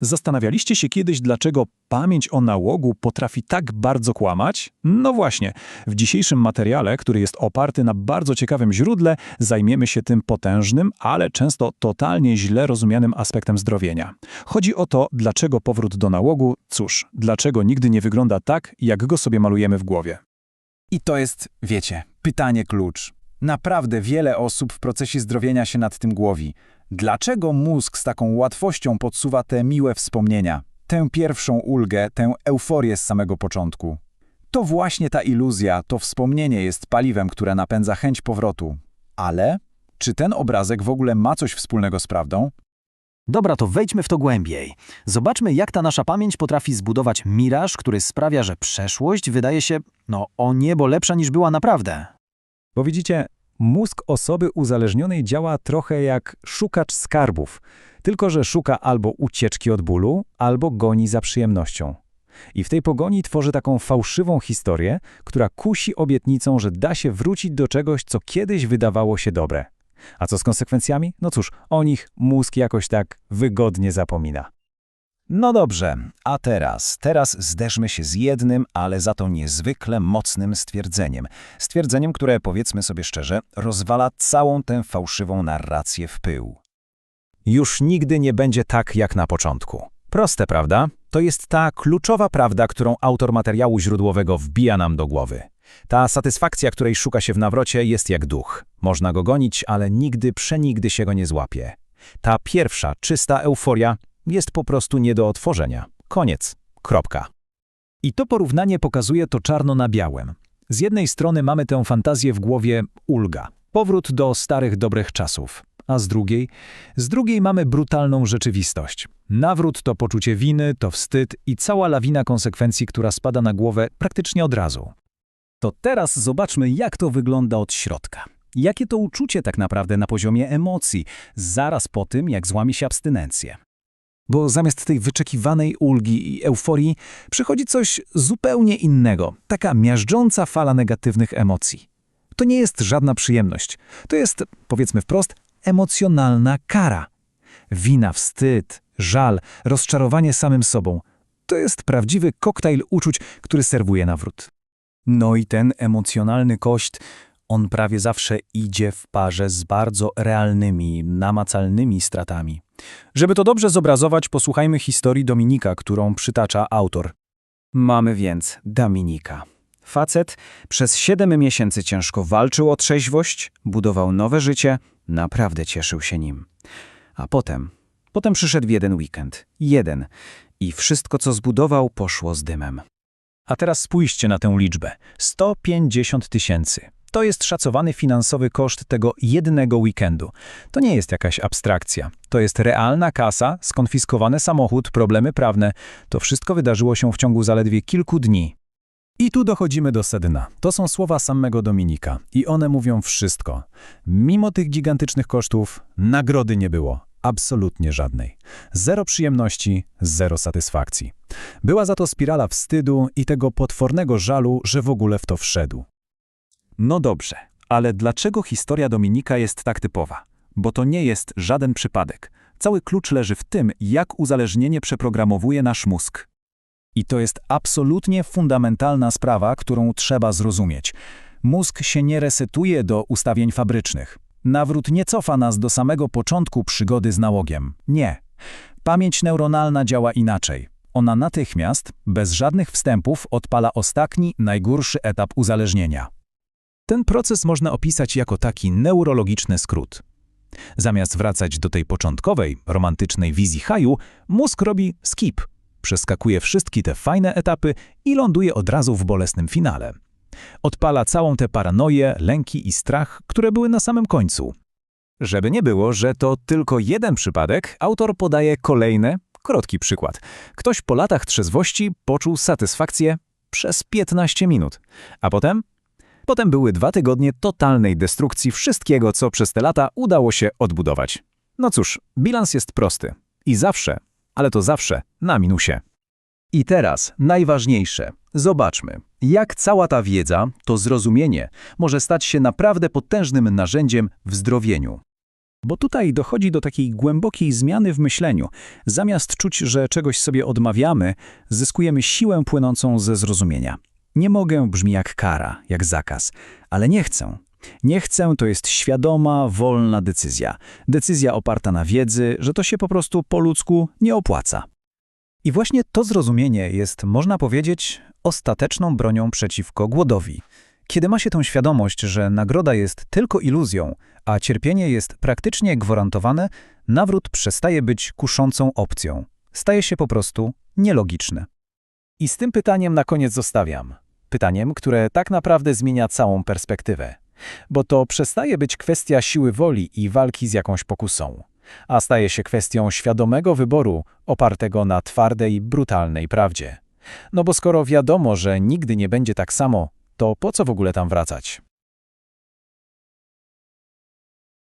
Zastanawialiście się kiedyś, dlaczego pamięć o nałogu potrafi tak bardzo kłamać? No właśnie, w dzisiejszym materiale, który jest oparty na bardzo ciekawym źródle, zajmiemy się tym potężnym, ale często totalnie źle rozumianym aspektem zdrowienia. Chodzi o to, dlaczego powrót do nałogu, cóż, dlaczego nigdy nie wygląda tak, jak go sobie malujemy w głowie. I to jest, wiecie, pytanie klucz. Naprawdę wiele osób w procesie zdrowienia się nad tym głowi. Dlaczego mózg z taką łatwością podsuwa te miłe wspomnienia, tę pierwszą ulgę, tę euforię z samego początku? To właśnie ta iluzja, to wspomnienie jest paliwem, które napędza chęć powrotu. Ale czy ten obrazek w ogóle ma coś wspólnego z prawdą? Dobra, to wejdźmy w to głębiej. Zobaczmy, jak ta nasza pamięć potrafi zbudować miraż, który sprawia, że przeszłość wydaje się, no, o niebo lepsza niż była naprawdę. Bo widzicie, mózg osoby uzależnionej działa trochę jak szukacz skarbów, tylko że szuka albo ucieczki od bólu, albo goni za przyjemnością. I w tej pogoni tworzy taką fałszywą historię, która kusi obietnicą, że da się wrócić do czegoś, co kiedyś wydawało się dobre. A co z konsekwencjami? No cóż, o nich mózg jakoś tak wygodnie zapomina. No dobrze, a teraz, teraz zderzmy się z jednym, ale za to niezwykle mocnym stwierdzeniem. Stwierdzeniem, które, powiedzmy sobie szczerze, rozwala całą tę fałszywą narrację w pył. Już nigdy nie będzie tak jak na początku. Proste, prawda? To jest ta kluczowa prawda, którą autor materiału źródłowego wbija nam do głowy. Ta satysfakcja, której szuka się w nawrocie, jest jak duch. Można go gonić, ale nigdy, przenigdy się go nie złapie. Ta pierwsza, czysta euforia jest po prostu nie do otworzenia. Koniec. Kropka. I to porównanie pokazuje to czarno na białym. Z jednej strony mamy tę fantazję w głowie ulga, powrót do starych dobrych czasów, a z drugiej, z drugiej mamy brutalną rzeczywistość. Nawrót to poczucie winy, to wstyd i cała lawina konsekwencji, która spada na głowę praktycznie od razu. To teraz zobaczmy, jak to wygląda od środka. Jakie to uczucie tak naprawdę na poziomie emocji, zaraz po tym, jak złamie się abstynencję. Bo zamiast tej wyczekiwanej ulgi i euforii przychodzi coś zupełnie innego, taka miażdżąca fala negatywnych emocji. To nie jest żadna przyjemność. To jest, powiedzmy wprost, emocjonalna kara. Wina, wstyd, żal, rozczarowanie samym sobą. To jest prawdziwy koktajl uczuć, który serwuje nawrót. No i ten emocjonalny koszt, on prawie zawsze idzie w parze z bardzo realnymi, namacalnymi stratami. Żeby to dobrze zobrazować, posłuchajmy historii Dominika, którą przytacza autor. Mamy więc Dominika. Facet przez siedem miesięcy ciężko walczył o trzeźwość, budował nowe życie, naprawdę cieszył się nim. A potem, potem przyszedł jeden weekend. Jeden. I wszystko, co zbudował, poszło z dymem. A teraz spójrzcie na tę liczbę. 150 tysięcy. To jest szacowany finansowy koszt tego jednego weekendu. To nie jest jakaś abstrakcja. To jest realna kasa, skonfiskowany samochód, problemy prawne. To wszystko wydarzyło się w ciągu zaledwie kilku dni. I tu dochodzimy do sedna. To są słowa samego Dominika i one mówią wszystko. Mimo tych gigantycznych kosztów, nagrody nie było. Absolutnie żadnej. Zero przyjemności, zero satysfakcji. Była za to spirala wstydu i tego potwornego żalu, że w ogóle w to wszedł. No dobrze, ale dlaczego historia Dominika jest tak typowa? Bo to nie jest żaden przypadek. Cały klucz leży w tym, jak uzależnienie przeprogramowuje nasz mózg. I to jest absolutnie fundamentalna sprawa, którą trzeba zrozumieć. Mózg się nie resetuje do ustawień fabrycznych. Nawrót nie cofa nas do samego początku przygody z nałogiem. Nie. Pamięć neuronalna działa inaczej. Ona natychmiast, bez żadnych wstępów, odpala ostatni, najgorszy etap uzależnienia. Ten proces można opisać jako taki neurologiczny skrót. Zamiast wracać do tej początkowej, romantycznej wizji haju, mózg robi skip, przeskakuje wszystkie te fajne etapy i ląduje od razu w bolesnym finale. Odpala całą tę paranoję, lęki i strach, które były na samym końcu. Żeby nie było, że to tylko jeden przypadek, autor podaje kolejny, krótki przykład. Ktoś po latach trzeźwości poczuł satysfakcję przez 15 minut, a potem Potem były dwa tygodnie totalnej destrukcji wszystkiego, co przez te lata udało się odbudować. No cóż, bilans jest prosty. I zawsze, ale to zawsze, na minusie. I teraz najważniejsze. Zobaczmy, jak cała ta wiedza, to zrozumienie, może stać się naprawdę potężnym narzędziem w zdrowieniu. Bo tutaj dochodzi do takiej głębokiej zmiany w myśleniu. Zamiast czuć, że czegoś sobie odmawiamy, zyskujemy siłę płynącą ze zrozumienia. Nie mogę brzmi jak kara, jak zakaz, ale nie chcę. Nie chcę to jest świadoma, wolna decyzja. Decyzja oparta na wiedzy, że to się po prostu po ludzku nie opłaca. I właśnie to zrozumienie jest, można powiedzieć, ostateczną bronią przeciwko głodowi. Kiedy ma się tę świadomość, że nagroda jest tylko iluzją, a cierpienie jest praktycznie gwarantowane, nawrót przestaje być kuszącą opcją. Staje się po prostu nielogiczny. I z tym pytaniem na koniec zostawiam. Pytaniem, które tak naprawdę zmienia całą perspektywę. Bo to przestaje być kwestia siły woli i walki z jakąś pokusą, a staje się kwestią świadomego wyboru opartego na twardej, brutalnej prawdzie. No bo skoro wiadomo, że nigdy nie będzie tak samo, to po co w ogóle tam wracać?